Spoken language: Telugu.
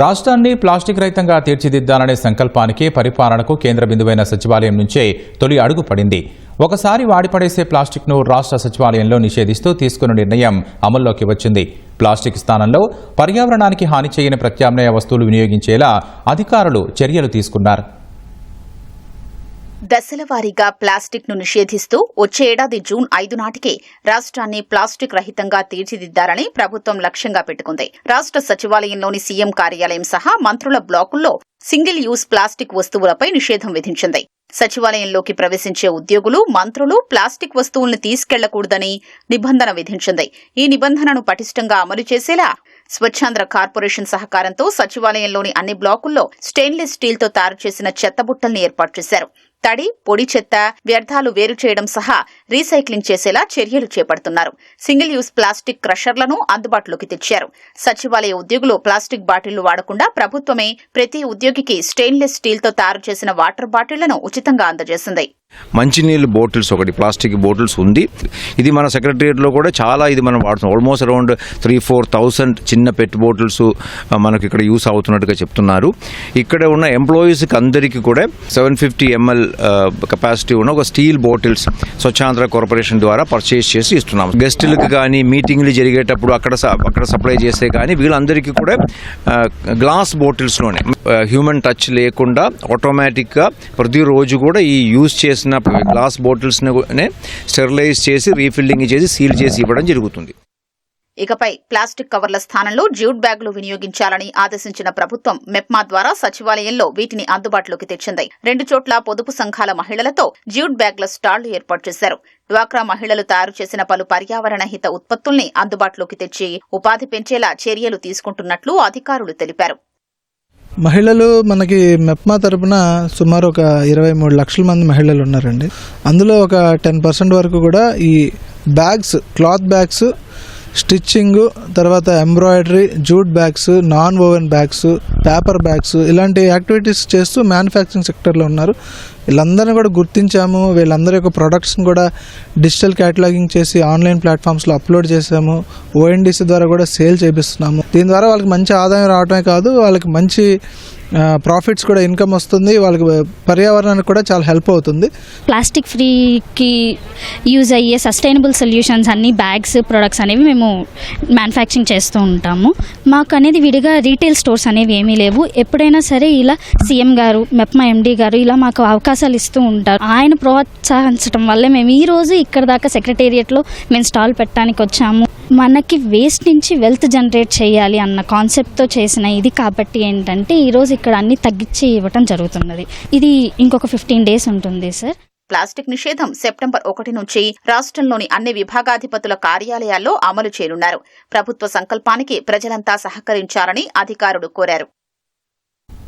రాష్ట్రాన్ని ప్లాస్టిక్ రహితంగా తీర్చిదిద్దాలనే సంకల్పానికి పరిపాలనకు కేంద్ర బిందువైన సచివాలయం నుంచే తొలి అడుగు పడింది. ఒకసారి వాడిపడేసే ప్లాస్టిక్ను రాష్ట్ర సచివాలయంలో నిషేధిస్తూ తీసుకున్న నిర్ణయం అమల్లోకి వచ్చింది. ప్లాస్టిక్ స్థానంలో పర్యావరణానికి హాని చేయని ప్రత్యామ్నాయ వస్తువులు వినియోగించేలా అధికారులు చర్యలు తీసుకున్నారు. దశల వారీగా ప్లాస్టిక్ను నిషేధిస్తూ వచ్చే ఏడాది జూన్ ఐదు నాటికి రాష్ట్రాన్ని ప్లాస్టిక్ రహితంగా తీర్చిదిద్దాలని ప్రభుత్వం లక్ష్యంగా పెట్టుకుంది. రాష్ట్ర సచివాలయంలోని సీఎం కార్యాలయం సహా మంత్రుల బ్లాకుల్లో సింగిల్ యూజ్ ప్లాస్టిక్ వస్తువులపై నిషేధం విధించింది. సచివాలయంలోకి ప్రవేశించే ఉద్యోగులు మంత్రులు ప్లాస్టిక్ వస్తువుల్ని తీసుకెళ్ళకూడదని నిబంధన విధించింది. ఈ నిబంధనను పటిష్టంగా అమలు చేసేలా స్వచ్ఛాంధ్ర కార్పొరేషన్ సహకారంతో సచివాలయంలోని అన్ని బ్లాకుల్లో స్టెయిన్లెస్ స్టీల్తో తయారు చేసిన చెత్తబుట్టల్ని ఏర్పాటు చేశారు. తడి పొడి చెత్త వ్యర్థాలు వేరు చేయడం సహా రీసైక్లింగ్ చేసేలా చర్యలు చేపడుతున్నారు. సింగిల్ యూజ్ ప్లాస్టిక్ క్రషర్లను అందుబాటులోకి తెచ్చారు. సచివాలయ ఉద్యోగులు ప్లాస్టిక్ బాటిళ్ళు వాడకుండా ప్రభుత్వమే ప్రతి ఉద్యోగికి స్టెయిన్లెస్ స్టీల్తో తయారు చేసిన వాటర్ బాటిళ్ళను ఉచితంగా అందజేసింది. మంచినీళ్ళు బాటిల్స్ ఒకటి ప్లాస్టిక్ బాటిల్స్ ఉంది. ఇది మన సెక్రటరియట్లో కూడా చాలా ఇది మనం వాడుతున్నాం. Almost around three four thousand చిన్న పెట్ బాటిల్స్ మనకి ఇక్కడ యూస్ అవుతున్నట్టుగా చెప్తున్నారు. ఇక్కడ ఉన్న ఎంప్లాయీస్కి అందరికీ కూడా సెవెన్ ఫిఫ్టీ ఎంఎల్ కెపాసిటీ ఉన్న ఒక స్టీల్ బాటిల్స్ స్వచ్ఛాంధ్ర కార్పొరేషన్ ద్వారా పర్చేస్ చేసి ఇస్తున్నాం. గెస్టులకు కానీ మీటింగ్లు జరిగేటప్పుడు అక్కడ అక్కడ సప్లై చేస్తే కానీ వీళ్ళందరికీ కూడా గ్లాస్ బాటిల్స్లోనే హ్యూమన్ టచ్ లేకుండా ఆటోమేటిక్గా ప్రతిరోజు కూడా ఈ యూజ్ చేసిన గ్లాస్ బాటిల్స్ని స్టెరిలైజ్ చేసి రీఫిల్లింగ్ చేసి సీల్ చేసి ఇవ్వడం జరుగుతుంది. ఇకపై ప్లాస్టిక్ కవర్ల స్థానంలో జ్యూట్ బ్యాగులు వినియోగించాలని ఆదేశించిన ప్రభుత్వం మెప్మా ద్వారా సచివాలయంలో వీటిని అందుబాటులోకి తెచ్చింది. రెండు చోట్ల పొదుపు సంఘాల మహిళలతో జ్యూట్ బ్యాగ్ల స్టాళ్ళు ఏర్పాటు చేశారు. డ్వాక్రా మహిళలు తయారు చేసిన పలు పర్యావరణ హిత ఉత్పత్తుల్ని అందుబాటులోకి తెచ్చి ఉపాధి పెంచేలా చర్యలు తీసుకుంటున్నట్లు అధికారులు తెలిపారు. మహిళలు మనకి మెప్మా తరపున సుమారు ఒక ఇరవై మూడు లక్షల మంది మహిళలు ఉన్నారండి. అందులో ఒక టెన్ పర్సెంట్ వరకు కూడా ఈ బ్యాగ్స్ క్లాత్ బ్యాగ్స్ స్టిచ్చింగ్ తర్వాత embroidery jute bags non woven bags paper bags ఇలాంటి యాక్టివిటీస్ చేస్తూ మ్యానుఫ్యాక్చరింగ్ సెక్టర్లో ఉన్నారు. వీళ్ళందరినీ కూడా గుర్తించాము. వీళ్ళందరి యొక్క ప్రొడక్ట్స్ని కూడా డిజిటల్ క్యాటలాగింగ్ చేసి ఆన్లైన్ ప్లాట్ఫామ్స్లో అప్లోడ్ చేసాము. ఓఎన్డీసీ ద్వారా కూడా సేల్ చేపిస్తున్నాము. దీని ద్వారా వాళ్ళకి మంచి ఆదాయం రావడమే కాదు వాళ్ళకి మంచి ప్రాఫిట్స్ కూడా ఇన్కమ్ వస్తుంది వాళ్ళకి పర్యావరణానికి కూడా చాలా హెల్ప్ అవుతుంది. ప్లాస్టిక్ ఫ్రీకి యూజ్ అయ్యే సస్టైనబుల్ సొల్యూషన్స్ అన్ని బ్యాగ్స్ ప్రొడక్ట్స్ అనేవి మేము మ్యానుఫ్యాక్చరింగ్ చేస్తూ ఉంటాము. మాకు అనేది విడిగా రీటైల్ స్టోర్స్ అనేవి ఏమీ లేవు. ఎప్పుడైనా సరే ఇలా సీఎం గారు మెప్మా ఎండి గారు ఇలా మాకు అవకాశాలు ఇస్తూ ఉంటారు. ఆయన ప్రోత్సహించడం వల్లే మేము ఈరోజు ఇక్కడ దాకా సెక్రటేరియట్లో మేము స్టాల్ పెట్టడానికి వచ్చాము. మనకి వేస్ట్ నుంచి వెల్త్ జనరేట్ చేయాలి అన్న కాన్సెప్ట్తో చేసిన ఇది కాబట్టి ఏంటంటే ఈరోజు ఇక్కడ అన్ని తగ్గించి ఇవ్వటం జరుగుతున్నది. ఇది ఇంకొక ఫిఫ్టీన్ డేస్ ఉంటుంది సార్ ప్లాస్టిక్ నిషేధం సెప్టెంబర్ ఒకటి నుంచి రాష్ట్రంలోని అన్ని విభాగాధిపతుల కార్యాలయాల్లో అమలు చేయనున్నారు ప్రభుత్వ సంకల్పానికి ప్రజలంతా సహకరించాలని అధికారులు కోరారు.